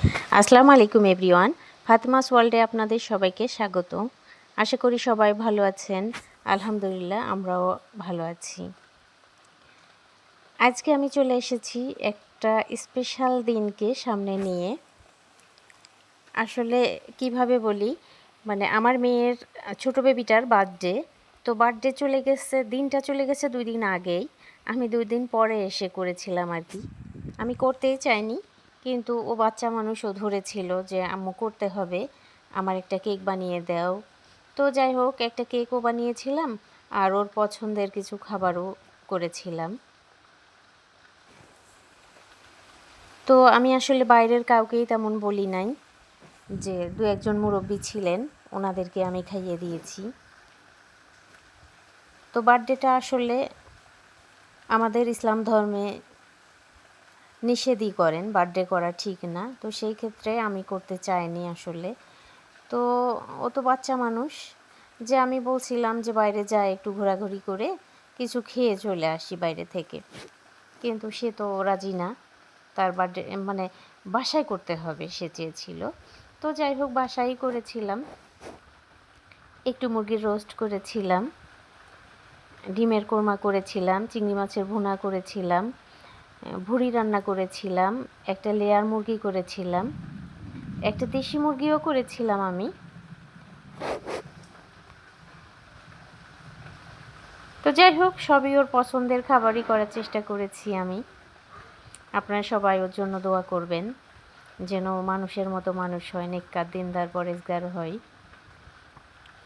আসসালামু আলাইকুম এভরিওয়ান। ফাতেমাস ওয়ার্ল্ডে আপনাদের সবাইকে স্বাগত। আশা করি সবাই ভালো আছেন। আলহামদুলিল্লাহ, আমরাও ভালো আছি। আজকে আমি চলে এসেছি একটা স্পেশাল দিনকে সামনে নিয়ে। আসলে কীভাবে বলি? মানে আমার মেয়ের ছোট বেবিটার বার্থডে তো বার্থডে চলে গেছে, দিনটা চলে গেছে দুই দিন আগেই। আমি দুই দিন পরে এসে করেছিলাম আর কি। আমি করতেই চাইনি। কিন্তু ও বাচ্চা মানুষও ধরেছিল যে, আম্মু, করতে হবে। আমার একটা কেক বানিয়ে দাও। তো যাই হোক, একটা কেকও বানিয়েছিলাম আর ওর পছন্দের কিছু খাবারও করেছিলাম। তো আমি আসলে বাইরের কাউকেই তেমন বলি নাই যে, দু একজন মুরব্বী ছিলেন, ওনাদেরকে আমি খাইয়ে দিয়েছি। তো বার্থডেটা আসলে আমাদের ইসলাম ধর্মে নিষেধই করেন বার্থডে করা ঠিক না। তো সেই ক্ষেত্রে আমি করতে চাইনি আসলে। তো ও তো বাচ্চা মানুষ। যে আমি বলছিলাম যে বাইরে যাই একটু ঘোরাঘুরি করে কিছু খেয়ে চলে আসি বাইরে থেকে। কিন্তু সে তো রাজি না। তার বার্থডে মানে বাসায় করতে হবে সে চেয়েছিল। তো যাই হোক বাসাই করেছিলাম। একটু মুরগির রোস্ট করেছিলাম। ডিমের কোরমা করেছিলাম, চিংড়ি মাছের ভুনা করেছিলাম। ভুড়ি রান্না করেছিলাম, একটা লেয়ার মুরগি করেছিলাম, একটা দেশি মুরগিও করেছিলাম আমি। তো যাই হোক, সবই ওর পছন্দের খাবারই করার চেষ্টা করেছি আমি। আপনারা সবাই ওর জন্য দোয়া করবেন, যেন মানুষের মতো মানুষ হয়, নেককার, দিনদার, পরেজগার হয়।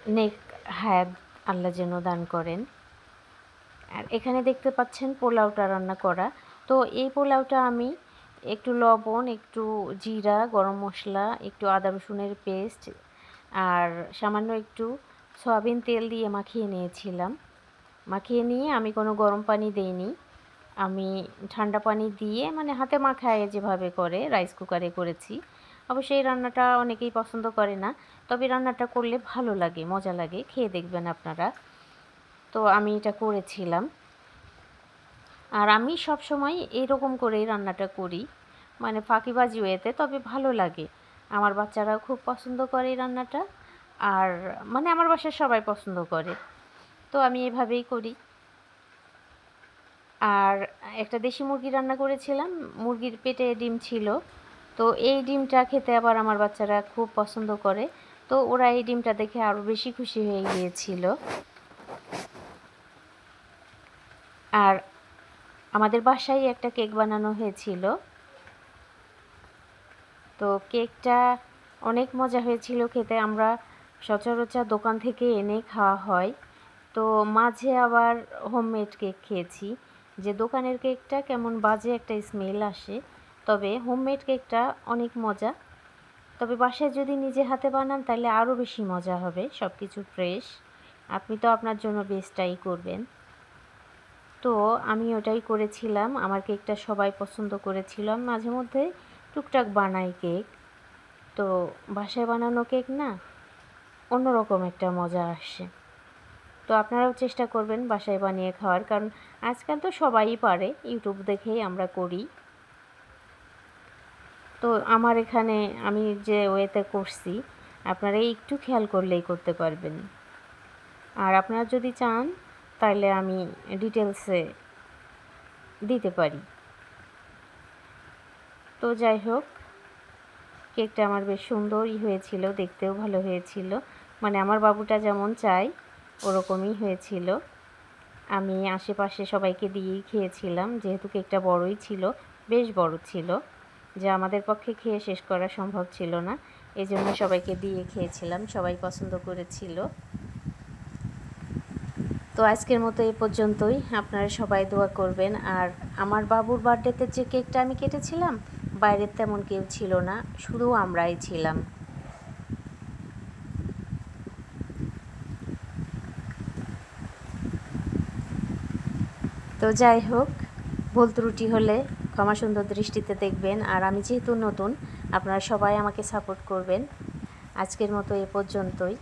নেক হায়াত আল্লাহ যেন দান করেন। আর এখানে দেখতে পাচ্ছেন পোলাওটা রান্না করা। তো এই পোলাওটা আমি একটু লবণ, একটু জিরা, গরম মশলা, একটু আদা রসুনের পেস্ট আর সামান্য একটু সয়াবিন তেল দিয়ে মাখিয়ে নিয়েছিলাম। মাখিয়ে নিয়ে আমি কোনো গরম পানি দেইনি। আমি ঠান্ডা পানি দিয়ে মানে হাতে মাখায় যেভাবে করে রাইস কুকারে করেছি। অবশ্যই রান্নাটা অনেকেই পছন্দ করে না, তবে রান্নাটা করলে ভালো লাগে, মজা লাগে, খেয়ে দেখবেন আপনারা। তো আমি এটা করেছিলাম। আর আমি সব সময় এইরকম করেই রান্নাটা করি। মানে ফাঁকিবাজি ওয়েতে, তবে ভালো লাগে। আমার বাচ্চারাও খুব পছন্দ করে এই রান্নাটা। আর মানে আমার বাসায় সবাই পছন্দ করে। তো আমি এভাবেই করি। আর একটা দেশি মুরগি রান্না করেছিলাম। মুরগির পেটে ডিম ছিল। তো এই ডিমটা খেতে আবার আমার বাচ্চারা খুব পছন্দ করে। তো ওরা এই ডিমটা দেখে আরও বেশি খুশি হয়ে গিয়েছিল। আর আমাদের বাসায় একটা কেক বানানো হয়েছিল। তো কেকটা অনেক মজা হয়েছিল খেতে। আমরা সচরাচর দোকান থেকে এনে খাওয়া হয়। তো মাঝে আবার হোমমেড কেক খেয়েছি। যে দোকানের কেকটা কেমন বাজে একটা স্মেল আসে। তবে হোমমেড কেকটা অনেক মজা। তবে বাসায় যদি নিজে হাতে বানান, তাহলে আরও বেশি মজা হবে। সব কিছু ফ্রেশ আপনি তো আপনার জন্য বেস্টটাই করবেন। তো আমি ওটাই করেছিলাম। আমার কেকটা সবাই পছন্দ করেছিলাম মাঝে মধ্যে টুকটাক বানাই কেক। তো বাসায় বানানো কেক না, অন্যরকম একটা মজা আসে। তো আপনারাও চেষ্টা করবেন বাসায় বানিয়ে খাওয়ার। কারণ আজকাল তো সবাই পারে, ইউটিউব দেখেই আমরা করি। তো আমার এখানে আমি যে ওয়েতে করছি, আপনারা একটু খেয়াল করলেই করতে পারবেন। আর আপনারা যদি চান তাহলে আমি ডিটেলসে দিতে পারি। তো যাই হোক, কেকটা আমার বেশ সুন্দরই হয়েছিল, দেখতেও ভালো হয়েছিল। মানে আমার বাবুটা যেমন চাই ওরকমই হয়েছিল। আমি আশেপাশে সবাইকে দিয়েই খেয়েছিলাম, যেহেতু কেকটা বড়ই ছিল, বেশ বড় ছিল। যা আমাদের পক্ষে খেয়ে শেষ করা সম্ভব ছিল না। এই জন্য সবাইকে দিয়ে খেয়েছিলাম, সবাই পছন্দ করেছিল। তো আজকের মতো এই পর্যন্তই। আপনারা সবাই দোয়া করবেন। আর আমার বাবুর বার্থডেতে যে কেকটা আমি কেটেছিলাম, বাইরের তেমন কেউ ছিল না, শুধু আমরাই ছিলাম। তো যাই হোক, ভুল ত্রুটি হলে ক্ষমা সুন্দর দৃষ্টিতে দেখবেন। আর আমি যেহেতু নতুন, আপনারা সবাই আমাকে সাপোর্ট করবেন। আজকের মতো এ পর্যন্তই।